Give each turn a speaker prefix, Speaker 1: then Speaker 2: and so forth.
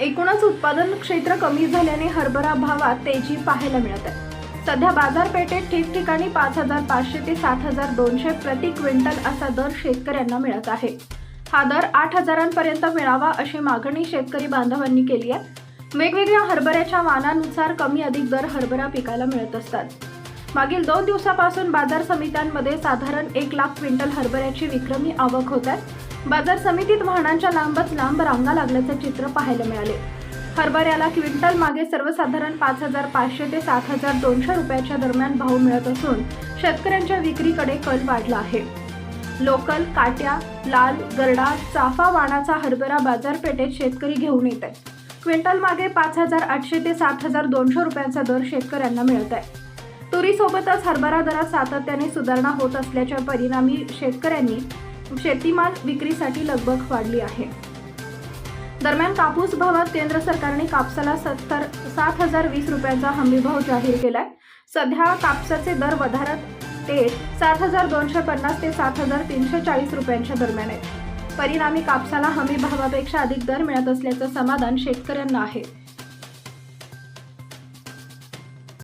Speaker 1: एकूणच उत्पादन क्षेत्र कमी झाल्याने हरभरा भावात तेजी पाहायला मिळत आहे. सध्या बाजारपेठेत ठिकठिकाणी पाच हजार पाचशे ते सात हजार दोनशे प्रति क्विंटल असा दर शेतकऱ्यांना मिळत आहे. हा दर आठ हजारांपर्यंत मिळावा अशी मागणी शेतकरी बांधवांनी केली आहे. वेगवेगळ्या हरभऱ्याच्या वानानुसार कमी अधिक दर हरभरा पिकायला मिळत असतात. मागील दोन दिवसापासून बाजार समित्यांमध्ये साधारण एक लाख क्विंटल हरभऱ्याची विक्रमी आवक होत आहे. बाजार समितीत वाहनांच्या लांबच लांब रांगा लागल्याचे चित्र पाहायला मिळाले. हरभऱ्याला क्विंटल मागे सर्वसाधारण पाच हजार पाचशे ते सात हजार दोनशे रुपयाच्या दरम्यान भाव मिळत असून शेतकऱ्यांच्या विक्रीकडे कल वाढला आहे. लोकल काट्या लाल गरडा चाफा वाणाचा हरभरा बाजारपेठेत शेतकरी घेऊन येत आहे क्विंटल मागे पाच हजार आठशे ते सात हजार दोनशे रुपयांचा दर शेतकऱ्यांना मिळत आहे. तुरीसोबतच हरभरा दरात सातत्याने सुधारणा होत असल्याच्या परिणामी शेतकऱ्यांनी शेतीमाल विक्रीसाठी लगबग वाढली आहे. दरम्यान कापूस भावात केंद्र सरकारने कापसाला सत्तर सात हजार वीस रुपयांचा हमीभाव जाहीर केलाय. सध्या कापसाचे दर वधारत ते सात हजार दोनशे पन्नास ते सात हजार तीनशे चाळीस रुपयांच्या दरम्यान आहेत. परिणामी कापसाला हमी भावापेक्षा अधिक दर मिळत असल्याचं समाधान शेतकऱ्यांना आहे.